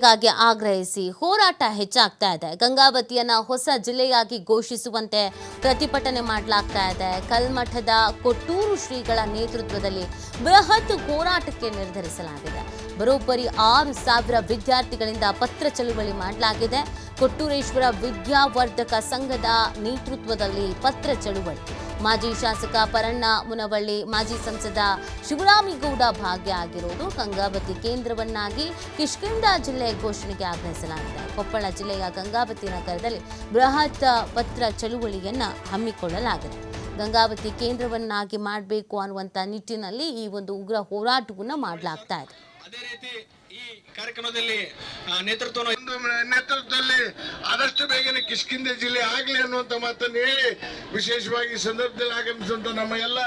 ಗಾಗಿ ಆಗ್ರಹಿಸಿ ಹೋರಾಟ ಹೆಚ್ಚಾಗ್ತಾ ಇದೆ. ಗಂಗಾವತಿಯನ್ನ ಹೊಸ ಜಿಲ್ಲೆಯಾಗಿ ಘೋಷಿಸುವಂತೆ ಪ್ರತಿಭಟನೆ ಮಾಡಲಾಗ್ತಾ ಇದೆ. ಕಲ್ಮಠದ ಕೊಟ್ಟೂರು ಶ್ರೀಗಳ ನೇತೃತ್ವದಲ್ಲಿ ಬೃಹತ್ ಹೋರಾಟಕ್ಕೆ ನಿರ್ಧರಿಸಲಾಗಿದೆ. ಬರೋಬ್ಬರಿ ಆರು ಸಾವಿರ ವಿದ್ಯಾರ್ಥಿಗಳಿಂದ ಪತ್ರ ಚಳುವಳಿ ಮಾಡಲಾಗಿದೆ. ಕೊಟ್ಟೂರೇಶ್ವರ ವಿದ್ಯಾವರ್ಧಕ ಸಂಘದ ನೇತೃತ್ವದಲ್ಲಿ ಪತ್ರ ಚಳುವಳಿ. ಮಾಜಿ ಶಾಸಕ ಪರಣ್ಣ ಮುನವಳ್ಳಿ, ಮಾಜಿ ಸಂಸದ ಶಿವರಾಮಿಗೌಡ ಭಾಗಿಯಾಗಿರುವುದು ಗಂಗಾವತಿ ಕೇಂದ್ರವನ್ನಾಗಿ ಕಿಷ್ಕಿಂಡ ಜಿಲ್ಲೆ ಘೋಷಣೆಗೆ ಆಗ್ರಹಿಸಲಾಗಿದೆ. ಕೊಪ್ಪಳ ಜಿಲ್ಲೆಯ ಗಂಗಾವತಿ ನಗರದಲ್ಲಿ ಬೃಹತ್ ಪತ್ರ ಚಳುವಳಿಯನ್ನು ಹಮ್ಮಿಕೊಳ್ಳಲಾಗಿದೆ. ಗಂಗಾವತಿ ಕೇಂದ್ರವನ್ನಾಗಿ ಮಾಡಬೇಕು ಅನ್ನುವಂಥ ನಿಟ್ಟಿನಲ್ಲಿ ಈ ಒಂದು ಉಗ್ರ ಹೋರಾಟವನ್ನು ಮಾಡಲಾಗ್ತಾ ಇದೆ. ಅದೇ ರೀತಿ ಈ ಕಾರ್ಯಕ್ರಮದಲ್ಲಿ ನೇತೃತ್ವ ನೇತೃತ್ವವನ್ನು ನೇತೃತ್ವದಲ್ಲಿ ಆದಷ್ಟು ಬೇಗನೆ ಕಿಷ್ಕಿಂದೆ ಜಿಲ್ಲೆ ಆಗಲಿ ಅನ್ನುವಂಥ ಮಾತನ್ನು ಹೇಳಿ ವಿಶೇಷವಾಗಿ ಸಂದರ್ಭದಲ್ಲಿ ಆಗಮಿಸುವಂಥ ನಮ್ಮ ಎಲ್ಲ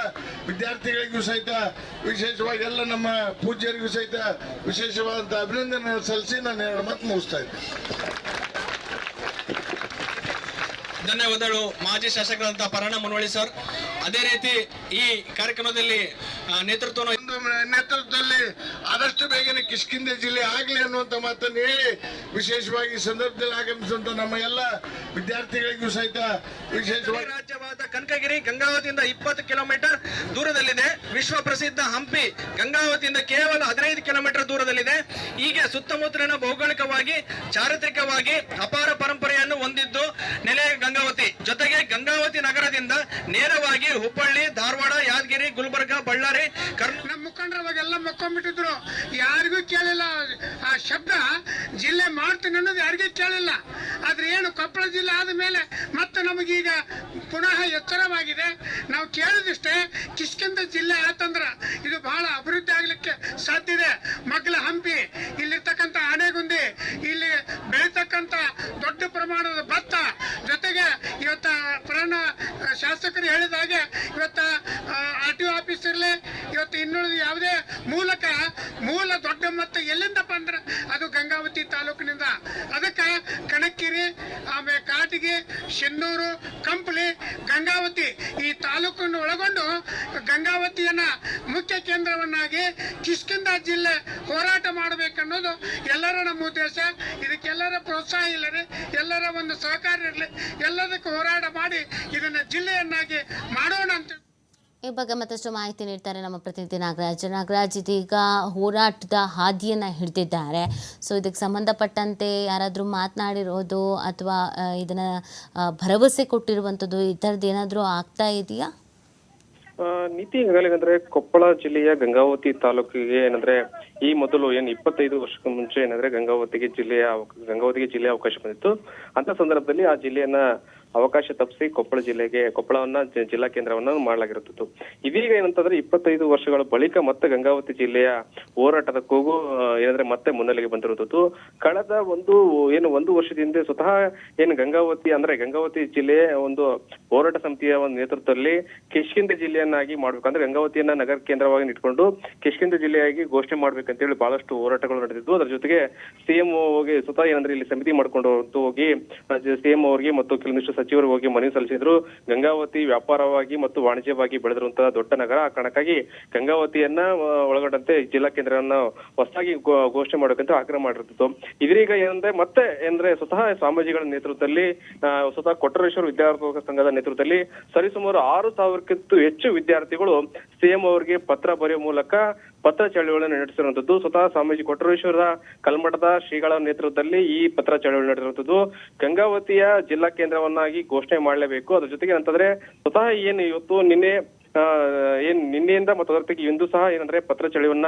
ವಿದ್ಯಾರ್ಥಿಗಳಿಗೂ ಸಹಿತ ವಿಶೇಷವಾಗಿ ಎಲ್ಲ ನಮ್ಮ ಪೂಜ್ಯರಿಗೂ ಸಹಿತ ವಿಶೇಷವಾದಂಥ ಅಭಿನಂದನೆ ಸಲ್ಲಿಸಿ ನಾನು ಎರಡು ಮಾತು ಮುಗಿಸ್ತಾ ಇದ್ದೇನೆ ಧನ್ಯವಾದಗಳು ಮಾಜಿ ಶಾಸಕರಾದಂತಹ ಪರಣ ಮುನವಳ್ಳಿ ಸರ್. ಅದೇ ರೀತಿ ಈ ಕಾರ್ಯಕ್ರಮದಲ್ಲಿ ನೇತೃತ್ವ ನೇತೃತ್ವದಲ್ಲಿ ಆದಷ್ಟು ಬೇಗನೆ ಕಿಷ್ಕಿಂದೆ ಜಿಲ್ಲೆ ಆಗಲಿ ಅನ್ನುವಂಥ ಮಾತನ್ನು ಹೇಳಿ ವಿಶೇಷವಾಗಿ ಸಂದರ್ಭದಲ್ಲಿ ಆಗಮಿಸುವಂತ ನಮ್ಮ ಎಲ್ಲ ವಿದ್ಯಾರ್ಥಿಗಳಿಗೂ ಸಹಿತ ವಿಶೇಷವಾಗಿ ರಾಜ್ಯವಾದ ಕನಕಗಿರಿ ಗಂಗಾವತಿಯಿಂದ ಇಪ್ಪತ್ತು ಕಿಲೋಮೀಟರ್ ದೂರದಲ್ಲಿದೆ. ವಿಶ್ವ ಪ್ರಸಿದ್ಧ ಹಂಪಿ ಗಂಗಾವತಿಯಿಂದ ಕೇವಲ ಹದಿನೈದು ಕಿಲೋಮೀಟರ್ ದೂರದಲ್ಲಿದೆ. ಹೀಗೆ ಸುತ್ತಮುತ್ತಲಿನ ಭೌಗೋಳಿಕವಾಗಿ ಚಾರಿತ್ರಿಕವಾಗಿ ಅಪಾರ ಪರಂಪರೆಯನ್ನು ಹೊಂದಿದ್ದು ನೆಲೆ ಗಂಗಾವತಿ. ಜೊತೆಗೆ ನಗರದಿಂದ ನೇರವಾಗಿ ಹುಬ್ಬಳ್ಳಿ, ಧಾರವಾಡ, ಯಾದಗಿರಿ, ಗುಲ್ಬರ್ಗ, ಬಳ್ಳಾರಿ ನಮ್ಮ ಮುಖಂಡರು ಅವಾಗೆಲ್ಲ ಮಕ್ಕೊಂಡ್ಬಿಟ್ಟಿದ್ರು. ಯಾರಿಗೂ ಕೇಳಿಲ್ಲ. ಆ ಶಬ್ದ ಜಿಲ್ಲೆ ಮಾಡ್ತೀನಿ ಅನ್ನೋದು ಯಾರಿಗೂ ಕೇಳಿಲ್ಲ. ಆದ್ರೆ ಏನು ಕೊಪ್ಪಳ ಜಿಲ್ಲೆ ಆದ ಮೇಲೆ ಮತ್ತೆ ನಮಗೀಗ ಪುನಃ ಎಚ್ಚರವಾಗಿದೆ ನಾವು ಕೇಳಿದಿಷ್ಟೇ ಕಿಷ್ಕಿಂದ ಜಿಲ್ಲೆ ಆತಂದ್ರ ಇದು ಬಹಳ ಅಭಿವೃದ್ಧಿ ಆಗ್ಲಿಕ್ಕೆ ಸಾಧ್ಯ ಇದೆ. ಮಗ್ಲ ಹಂಪಿ ಇಲ್ಲಿರ್ತಕ್ಕಂಥ ಆನೆಗುಂದಿ ಇಲ್ಲಿ ಬೆಳೀತಕ್ಕಂಥ ದೊಡ್ಡ ಪ್ರಮಾಣದ ಭತ್ತ ಜೊತೆಗೆ ಇವತ್ತ ಪ್ರಾಣ ಶಾಸಕರು ಹೇಳಿದ ಹಾಗೆ ಇವತ್ತ ಆರ್ ಟಿ ಒ ಆಫೀಸ್ ಇರಲಿ ಇವತ್ತು ಇನ್ನುಳಿದ ಯಾವುದೇ ಮೂಲಕ ಮೂಲ ದೊಡ್ಡ ಮತ್ತು ಎಲ್ಲಿಂದಪ್ಪ ಅಂದ್ರೆ ಅದು ಗಂಗಾವತಿ ತಾಲೂಕಿನಿಂದ. ಅದಕ್ಕೆ ಕಣಕ್ಕಿರಿ, ಆಮೇಲೆ ಕಾಟಿಗೆ, ಶೆನ್ನೂರು, ಕಂಪ್ಲಿ, ಗಂಗಾವತಿ ಈ ತಾಲೂಕನ್ನು ಒಳಗೊಂಡು ಗಂಗಾವತಿಯನ್ನ ಮುಖ್ಯ ಕೇಂದ್ರವನ್ನಾಗಿ ಕಿಷ್ಕಿಂದ ಜಿಲ್ಲೆ ಹೋರಾಟ ಮಾಡಬೇಕನ್ನೋದು ಎಲ್ಲರ ನಮ್ಮ ಉದ್ದೇಶ. ಇದಕ್ಕೆಲ್ಲರ ಪ್ರೋತ್ಸಾಹ ಇಲ್ಲದೆ ಎಲ್ಲರ ಒಂದು ಸಹಕಾರ ಇರಲಿ, ಎಲ್ಲದಕ್ಕೂ ಹೋರಾಟ ಮಾಡಿ ಇದನ್ನ ಜಿಲ್ಲೆಯನ್ನಾಗಿ ಮಾಡೋಣ ಅಂತ ಈ ಬಗ್ಗೆ ಮತ್ತಷ್ಟು ಮಾಹಿತಿ ನೀಡ್ತಾರೆ ನಮ್ಮ ಪ್ರತಿನಿಧಿ ನಾಗರಾಜ್. ನಾಗರಾಜ್ ಇದೀಗ ಹೋರಾಟದ ಹಾದಿಯನ್ನು ಹಿಡಿದಿದ್ದಾರೆ. ಸೊ ಇದಕ್ಕೆ ಸಂಬಂಧಪಟ್ಟಂತೆ ಯಾರಾದರೂ ಮಾತನಾಡಿರೋದು ಅಥವಾ ಇದನ್ನ ಭರವಸೆ ಕೊಟ್ಟಿರುವಂಥದ್ದು ಈ ಥರದ್ದು ಏನಾದರೂ ಆಗ್ತಾ ಇದೆಯಾ? ನೀತಿ ಹೇಗಂದ್ರೆ ಕೊಪ್ಪಳ ಜಿಲ್ಲೆಯ ಗಂಗಾವತಿ ತಾಲೂಕಿಗೆ ಏನಂದ್ರೆ ಈ ಮೊದಲು ಏನ್ ಇಪ್ಪತ್ತೈದು ವರ್ಷಕ್ಕೂ ಮುಂಚೆ ಏನಂದ್ರೆ ಗಂಗಾವತಿಗೆ ಜಿಲ್ಲೆಯ ಗಂಗಾವತಿಗೆ ಜಿಲ್ಲೆಯ ಅವಕಾಶ ಬಂದಿತ್ತು. ಅಂತ ಸಂದರ್ಭದಲ್ಲಿ ಆ ಜಿಲ್ಲೆಯನ್ನ ಅವಕಾಶ ತಪ್ಪಿಸಿ ಕೊಪ್ಪಳ ಜಿಲ್ಲೆಗೆ, ಕೊಪ್ಪಳವನ್ನ ಜಿಲ್ಲಾ ಕೇಂದ್ರವನ್ನ ಮಾಡಲಾಗಿರುತ್ತಿತ್ತು. ಇದೀಗ ಏನಂತಂದ್ರೆ ಇಪ್ಪತ್ತೈದು ವರ್ಷಗಳ ಬಳಿಕ ಮತ್ತೆ ಗಂಗಾವತಿ ಜಿಲ್ಲೆಯ ಹೋರಾಟದ ಕೂಗು ಏನಂದ್ರೆ ಮತ್ತೆ ಮುನ್ನೆಲೆಗೆ ಬಂದಿರುತ್ತಿತ್ತು. ಕಳೆದ ಒಂದು, ಏನು ಒಂದು ವರ್ಷದಿಂದ ಸ್ವತಃ ಏನು ಗಂಗಾವತಿ ಅಂದ್ರೆ ಗಂಗಾವತಿ ಜಿಲ್ಲೆಯ ಒಂದು ಹೋರಾಟ ಸಮಿತಿಯ ಒಂದು ನೇತೃತ್ವದಲ್ಲಿ ಕಿಷ್ಕಿಂಧ ಜಿಲ್ಲೆಯನ್ನಾಗಿ ಮಾಡ್ಬೇಕಂದ್ರೆ ಗಂಗಾವತಿಯನ್ನ ನಗರ ಕೇಂದ್ರವಾಗಿ ಇಟ್ಕೊಂಡು ಕಿಷ್ಕಿಂಧ ಜಿಲ್ಲೆಯಾಗಿ ಘೋಷಣೆ ಮಾಡ್ಬೇಕಂತೇಳಿ ಬಹಳಷ್ಟು ಹೋರಾಟಗಳು ನಡೆದಿದ್ದು. ಅದರ ಜೊತೆಗೆ ಸಿಎಂ ಹೋಗಿ ಸ್ವತಃ ಏನಂದ್ರೆ ಇಲ್ಲಿ ಸಮಿತಿ ಮಾಡ್ಕೊಂಡು ಹೋಗಿ ಸಿಎಂ ಅವರಿಗೆ ಮತ್ತು ಕೆಲವೊಂದಿಷ್ಟು ಸಚಿವರು ಹೋಗಿ ಮನವಿ ಸಲ್ಲಿಸಿದ್ರು. ಗಂಗಾವತಿ ವ್ಯಾಪಾರವಾಗಿ ಮತ್ತು ವಾಣಿಜ್ಯವಾಗಿ ಬೆಳೆದಿರುವಂತಹ ದೊಡ್ಡ ನಗರ. ಆ ಕಾರಣಕ್ಕಾಗಿ ಗಂಗಾವತಿಯನ್ನ ಒಳಗೊಂಡಂತೆ ಜಿಲ್ಲಾ ಕೇಂದ್ರವನ್ನ ಹೊಸದಾಗಿ ಘೋಷಣೆ ಮಾಡಬೇಕಂತ ಆಗ್ರಹ ಮಾಡಿರ್ತಿತ್ತು. ಇದೀಗ ಏನಂದ್ರೆ ಮತ್ತೆ ಅಂದ್ರೆ ಸ್ವತಃ ಸ್ವಾಮೀಜಿಗಳ ನೇತೃತ್ವದಲ್ಲಿ ಸ್ವತಃ ಕೊಟ್ಟರೇಶ್ವರ ವಿದ್ಯಾರ್ಥಿ ಸಂಘದ ನೇತೃತ್ವದಲ್ಲಿ ಸರಿಸುಮಾರು ಆರು ಸಾವಿರಕ್ಕಿಂತ ಹೆಚ್ಚು ವಿದ್ಯಾರ್ಥಿಗಳು ಸಿಎಂ ಅವರಿಗೆ ಪತ್ರ ಬರೆಯುವ ಮೂಲಕ ಪತ್ರ ಚಳವಳಿಯನ್ನು ನಡೆಸಿರುವಂತದ್ದು ಸ್ವತಃ ಸ್ವಾಮೀಜಿ ಕೊಟ್ಟರೇಶ್ವರ ಕಲ್ಮಠದ ಶ್ರೀಗಳ ನೇತೃತ್ವದಲ್ಲಿ ಈ ಪತ್ರ ಚಳವಳಿ ನಡೆದಿರುವಂತದ್ದು ಗಂಗಾವತಿಯ ಜಿಲ್ಲಾ ಕೇಂದ್ರವನ್ನಾಗಿ ಘೋಷಣೆ ಮಾಡಲೇಬೇಕು. ಅದ್ರ ಜೊತೆಗೆ ಅಂತಂದ್ರೆ ಸ್ವತಃ ಏನು ಇವತ್ತು ನಿನ್ನೆ ಏನ್ ನಿನ್ನೆಯಿಂದ ಮತ್ತು ಅದರ ಜೊತೆಗೆ ಇಂದು ಸಹ ಏನಂದ್ರೆ ಪತ್ರ ಚಳಿವನ್ನ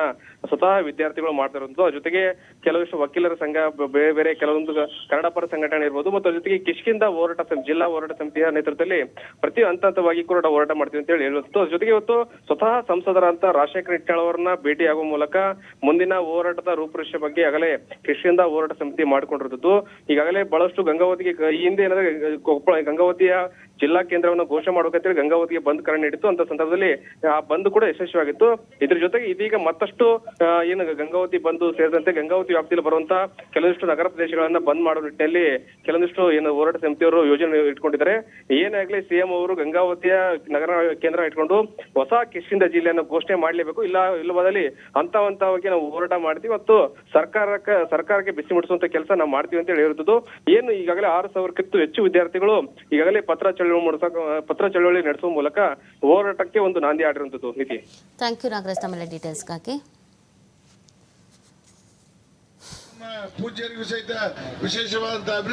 ಸ್ವತಃ ವಿದ್ಯಾರ್ಥಿಗಳು ಮಾಡ್ತಾ ಇರುವಂತದ್ದು. ಅದ್ರ ಜೊತೆಗೆ ಕೆಲವಿಷ್ಟು ವಕೀಲರ ಸಂಘ ಬೇರೆ ಬೇರೆ ಕೆಲವೊಂದು ಕನ್ನಡ ಪರ ಸಂಘಟನೆ ಇರ್ಬೋದು ಮತ್ತು ಅದ್ರ ಜೊತೆಗೆ ಕಿಶ್ಕಿಂದ ಹೋರಾಟ ಸಮಿತಿ, ಜಿಲ್ಲಾ ಹೋರಾಟ ಸಮಿತಿಯ ನೇತೃತ್ವದಲ್ಲಿ ಪ್ರತಿ ಹಂತ ಹಂತವಾಗಿ ಕೂಡ ಹೋರಾಟ ಮಾಡ್ತೀವಿ ಅಂತ ಹೇಳಿ ಹೇಳುವಂತದ್ದು. ಅದ್ರ ಜೊತೆಗೆ ಇವತ್ತು ಸ್ವತಃ ಸಂಸದರಂತ ರಾಜಶೇಖರ ನಿಟ್ಟಾಳ್ ಅವರನ್ನ ಭೇಟಿಯಾಗುವ ಮೂಲಕ ಮುಂದಿನ ಹೋರಾಟದ ರೂಪುರೇಷೆ ಬಗ್ಗೆ ಆಗಲೇ ಕೃಷಿಯಿಂದ ಹೋರಾಟ ಸಮಿತಿ ಮಾಡಿಕೊಂಡಿರುತ್ತದೆ ಈಗಾಗಲೇ ಬಹಳಷ್ಟು ಗಂಗಾವತಿಗೆ ಈ ಹಿಂದೆ ಏನಂದ್ರೆ ಕೊಪ್ಪಳ ಗಂಗಾವತಿಯ ಜಿಲ್ಲಾ ಕೇಂದ್ರವನ್ನು ಘೋಷಣೆ ಮಾಡಬೇಕಂತೇಳಿ ಗಂಗಾವತಿಗೆ ಬಂದ್ ಕರೆ ನೀಡಿತ್ತು. ಅಂತ ಸಂದರ್ಭದಲ್ಲಿ, ಆ ಬಂದ್ ಕೂಡ ಯಶಸ್ವಿಯಾಗಿತ್ತು. ಇದ್ರ ಜೊತೆಗೆ ಇದೀಗ ಮತ್ತಷ್ಟು ಏನು ಗಂಗಾವತಿ ಬಂದು ಸೇರಿದಂತೆ ಗಂಗಾವತಿ ವ್ಯಾಪ್ತಿಯಲ್ಲಿ ಬರುವಂತ ಕೆಲವೊಂದಿಷ್ಟು ನಗರ ಪ್ರದೇಶಗಳನ್ನ ಬಂದ್ ಮಾಡೋ ನಿಟ್ಟಿನಲ್ಲಿ ಕೆಲವೊಂದಿಷ್ಟು ಏನು ಹೋರಾಟ ಸಮಿತಿಯವರು ಯೋಜನೆ ಇಟ್ಕೊಂಡಿದ್ದಾರೆ. ಏನಾಗ್ಲಿ ಸಿಎಂ ಅವರು ಗಂಗಾವತಿಯ ನಗರ ಕೇಂದ್ರ ಇಟ್ಕೊಂಡು ಹೊಸ ಕಿಶಿಂದ ಜಿಲ್ಲೆಯನ್ನು ಘೋಷಣೆ ಮಾಡ್ಲೇಬೇಕು. ಇಲ್ಲ, ಇಲ್ಲವಾದಲ್ಲಿ ಹಂತ ಹಂತವಾಗಿ ನಾವು ಹೋರಾಟ ಮಾಡ್ತೀವಿ ಮತ್ತು ಸರ್ಕಾರಕ್ಕೆ ಸರ್ಕಾರಕ್ಕೆ ಬಿಸಿ ಮುಡಿಸುವಂತ ಕೆಲಸ ನಾವು ಮಾಡ್ತೀವಿ ಅಂತ ಹೇಳಿರುತ್ತದೆ ಏನು ಈಗಾಗಲೇ ಆರು ಸಾವಿರಕ್ಕಿಂತ ಹೆಚ್ಚು ವಿದ್ಯಾರ್ಥಿಗಳು ಈಗಾಗಲೇ ಪತ್ರ ಚಳವಳಿ ಮೂಲಕ ಪತ್ರ ಚಳವಳಿ ನಡೆಸುವ ಮೂಲಕ ಹೋರಾಟಕ್ಕೆ ಒಂದು ನಾಂದಿ ಆಡಿರುವಂತದ್ದು ನಿಧಿ ಥ್ಯಾಂಕ್ ಯು ನಾಗರಾಜ್. ತಮ್ಮೆಲ್ಲ ಡೀಟೇಲ್ಸ್ಗಾಗಿ ಹಾಕಿ. ಪೂಜ್ಯರಿಗೂ ಸಹಿತ ವಿಶೇಷವಾದಂತಹ